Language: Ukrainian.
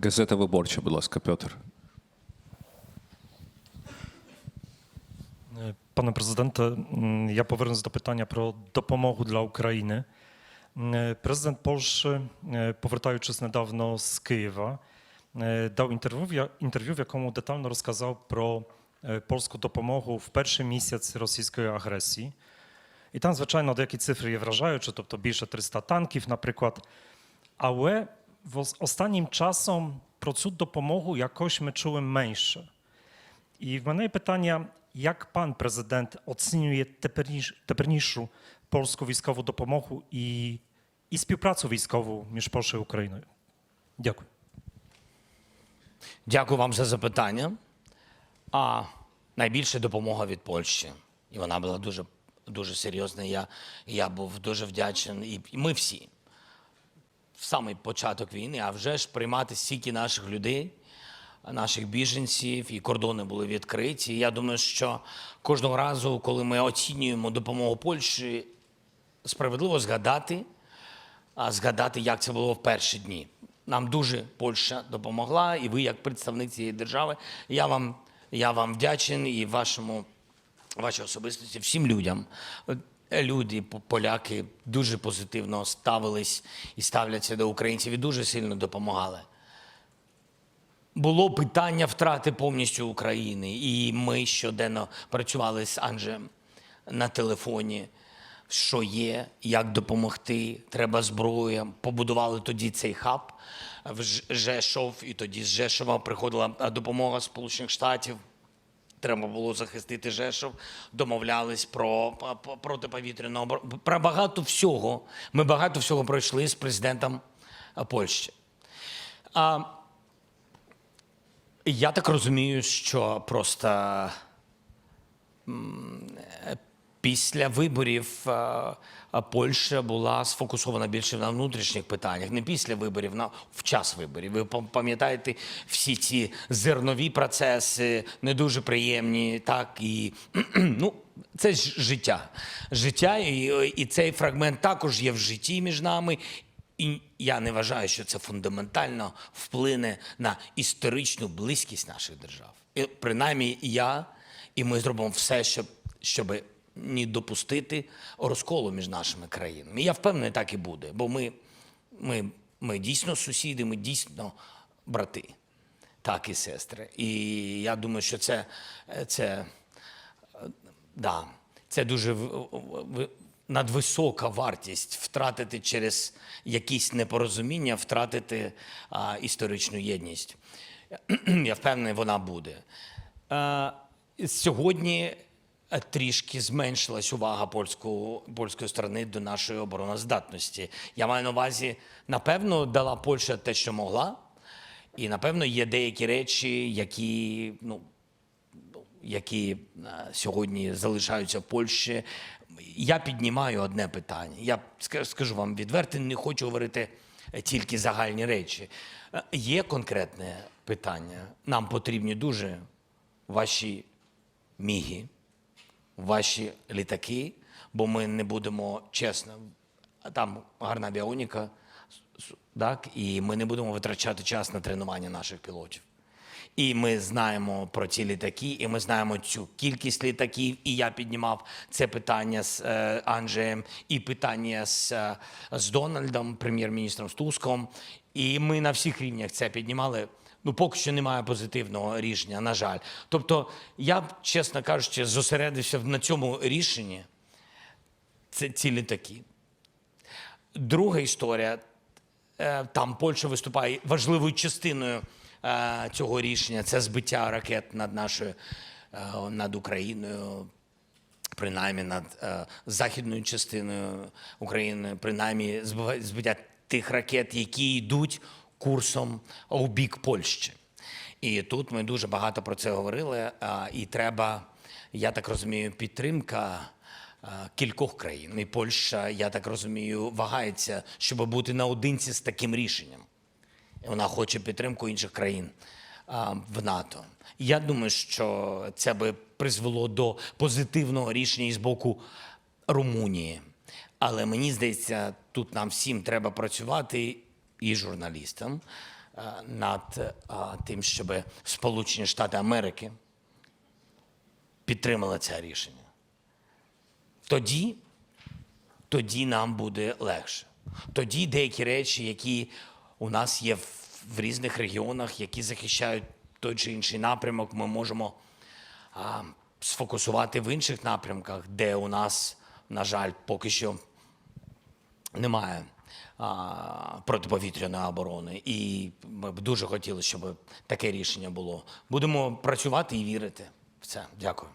Газета Виборча, будь ласка, Петр. Mm, pro dopomogę dla Ukrainy. Mm, Prezydent Polski, e, powracając niedawno z Kijewa, e, dał interwiu, w ja- interwiu, w jakomu detalnie rozkazał pro e, polską dopomogę w pierwszy miesiąc rosyjskiej agresji. I tam zwyczajno деякі цифри є вражаючі, тобто більше 300 танків, наприклад. Але в останнім часом про цю допомогу якось ми чули менше. І в мене є питання, як пан президент оцінює тепернішу польську військову допомогу і, і співпрацю військову між Польщею і Україною? Дякую. Дякую вам за запитання. А найбільша допомога від Польщі. І вона була дуже, дуже серйозна. Я, я був дуже вдячний. І ми всі в самий початок війни, а вже ж приймати стільки наших людей, наших біженців, і кордони були відкриті. Я думаю, що кожного разу, коли ми оцінюємо допомогу Польщі, справедливо згадати, а згадати, як це було в перші дні. Нам дуже Польща допомогла, і ви, як представник цієї держави, я вам, я вам вдячен і вашому, вашій особистості, всім людям. Люди, поляки дуже позитивно ставились і ставляться до українців і дуже сильно допомагали. Було питання втрати повністю України, і ми щоденно працювали з Анджеєм на телефоні. Що є, як допомогти, треба зброя. Побудували тоді цей хаб в Жешов, і тоді з Жешова приходила допомога Сполучених Штатів. Треба було захистити Жешов, домовлялись про протиповітряну оборону. Про багато всього. Ми багато всього пройшли з президентом Польщі. А, я так розумію, що просто е, після виборів е, е, Польща була сфокусована більше на внутрішніх питаннях, не після виборів, на в час виборів. Ви пам'ятаєте всі ці зернові процеси, не дуже приємні, так і ну. Це ж життя. Життя, і, і цей фрагмент також є в житті між нами. І я не вважаю, що це фундаментально вплине на історичну близькість наших держав. І, принаймні, я і ми зробимо все, щоб, щоб не допустити розколу між нашими країнами. Я впевнений, так і буде, бо ми, ми, ми дійсно сусіди, ми дійсно брати, так і сестри. І я думаю, що це, це Да, це дуже надвисока вартість втратити через якісь непорозуміння, втратити а, історичну єдність. Я впевнений, вона буде. Е, сьогодні трішки зменшилась увага польського, польської сторони до нашої обороноздатності. Я маю на увазі, напевно, дала Польща те, що могла, і напевно є деякі речі, які ну, які е, сьогодні залишаються в Польщі. Я піднімаю одне питання. Я скажу вам відверто, не хочу говорити е, тільки загальні речі. Е, Є конкретне питання. Нам потрібні дуже ваші міги, ваші літаки, бо ми не будемо чесно. Там гарна авіоніка, так, і ми не будемо витрачати час на тренування наших пілотів. І ми знаємо про ці літаки, і ми знаємо цю кількість літаків. І я піднімав це питання з е, Анджеєм, і питання з, е, з Дональдом, прем'єр-міністром з Туском. І ми на всіх рівнях це піднімали. Ну, поки що немає позитивного рішення, на жаль. Тобто, я б, чесно кажучи, зосередився на цьому рішенні. Це ці літаки. Друга історія. Е, Там Польща виступає важливою частиною е, цього рішення. Це збиття ракет над нашою е, над Україною, принаймні над західною частиною України, принаймні збиття тих ракет, які йдуть курсом у бік Польщі. І тут ми дуже багато про це говорили. І треба, я так розумію, підтримка кількох країн. І Польща, я так розумію, вагається, щоб бути наодинці з таким рішенням. Вона хоче підтримку інших країн в НАТО. Я думаю, що це би призвело до позитивного рішення з боку Румунії. Але мені здається, тут нам всім треба працювати і журналістам, е, над е, тим, щоб Сполучені Штати Америки підтримали це рішення. Тоді, тоді нам буде легше. Тоді деякі речі, які у нас є в, різних регіонах, які захищають той чи інший напрямок, ми можемо а, сфокусувати в інших напрямках, де у нас, на жаль, поки що немає протиповітряної оборони. І ми б дуже хотіли, щоб таке рішення було. Будемо працювати і вірити в це. Дякую.